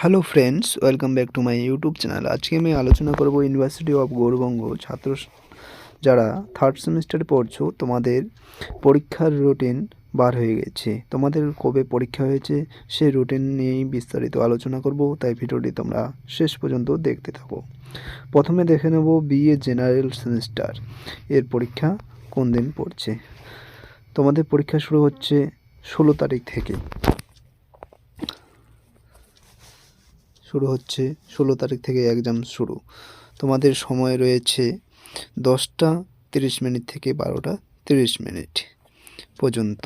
Hello friends welcome back to my YouTube channel আজকে আমি আলোচনা করব ইউনিভার্সিটি অফ গৌরবঙ্গ ছাত্র যারা থার্ড সেমিস্টারে পড়ছো, তোমাদের পরীক্ষার রুটিন বার হয়ে গেছে। তোমাদের কবে পরীক্ষা হয়েছে সেই রুটিন নিয়েই বিস্তারিত আলোচনা করব, তাই ভিডিওটি তোমরা শেষ পর্যন্ত দেখতে থাকো। প্রথমে দেখে নেব বিএ জেনারেল সেমিস্টার এর পরীক্ষা কোন দিন পড়ছে? তোমাদের পরীক্ষা শুরু হচ্ছে ষোলো তারিখ থেকে। শুরু হচ্ছে, ষোলো তারিখ থেকে এক্সাম শুরু। তোমাদের সময় রয়েছে দশটা তিরিশ মিনিট থেকে বারোটা তিরিশ মিনিট পর্যন্ত।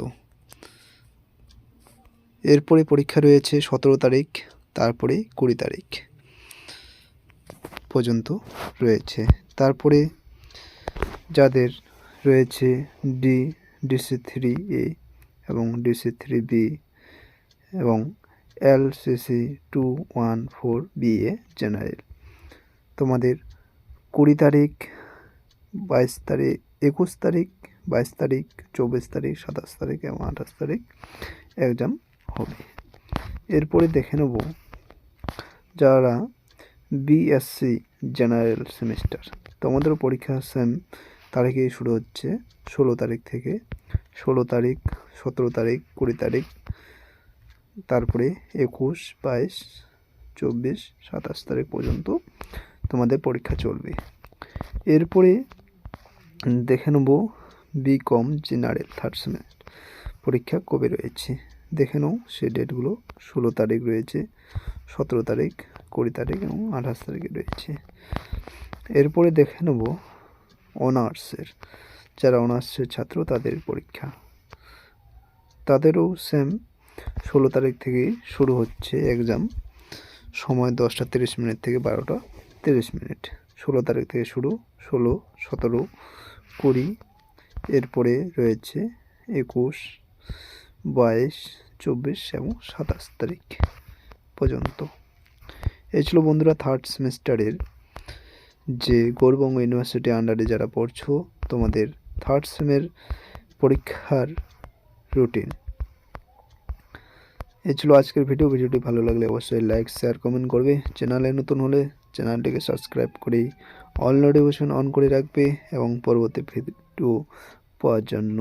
এরপরে পরীক্ষা রয়েছে সতেরো তারিখ, তারপরে কুড়ি তারিখ পর্যন্ত রয়েছে। তারপরে যাদের রয়েছে ডি ডিসি থ্রি এ এবং ডিসি থ্রি বি এবং LCC two one four BA general তোমাদের কুড়ি তারিখ, বাইশ তারিখ, একুশ তারিখ, বাইশ তারিখ, চব্বিশ তারিখ, সাতাশ তারিখ এবং আঠাশ তারিখ এক্সাম হবে। এরপরে দেখে নেব যারা বিএসসি জেনারেল সেমিস্টার তোমাদের পরীক্ষা সেম তারিখেই শুরু হচ্ছে, ষোলো তারিখ থেকে। ষোলো তারিখ, সতেরো তারিখ, কুড়ি তারিখ তারপরে একুশ, বাইশ, চব্বিশ, সাতাশ তারিখ পর্যন্ত তোমাদের পরীক্ষা চলবে। এরপরে দেখে নেব B com general third semester পরীক্ষা কবে রয়েছে। দেখে নাও সেই ডেটগুলো ষোলো তারিখ রয়েছে, সতেরো তারিখ, কুড়ি তারিখ এবং আঠাশ তারিখে রয়েছে। এরপরে দেখে নেব অনার্সের যারা অনার্সের ছাত্র তাদের পরীক্ষা। তাদেরও সেম ষোলো তারিখ থেকে শুরু হচ্ছে এক্সাম সময় দশটা তিরিশ মিনিট থেকে বারোটা তিরিশ মিনিট। ষোলো তারিখ থেকে শুরু, ষোলো, সতেরো, কুড়ি, এরপরে রয়েছে একুশ, বাইশ, চব্বিশ এবং সাতাশ তারিখ পর্যন্ত। এই ছিল বন্ধুরা থার্ড সেমিস্টারের যে গৌরবঙ্গ ইউনিভার্সিটি আন্ডারে যারা পড়ছো, তোমাদের থার্ড সেমের পরীক্ষার রুটিন এই ছিল আজকের ভিডিও ভিডিওটি ভালো লাগলে অবশ্যই লাইক শেয়ার কমেন্ট করবে। চ্যানেলে নতুন হলে চ্যানেলটিকে সাবস্ক্রাইব করে অল নোটিফিকেশন অন করে রাখবে এবং পরবর্তী ভিডিও পাওয়ার জন্য।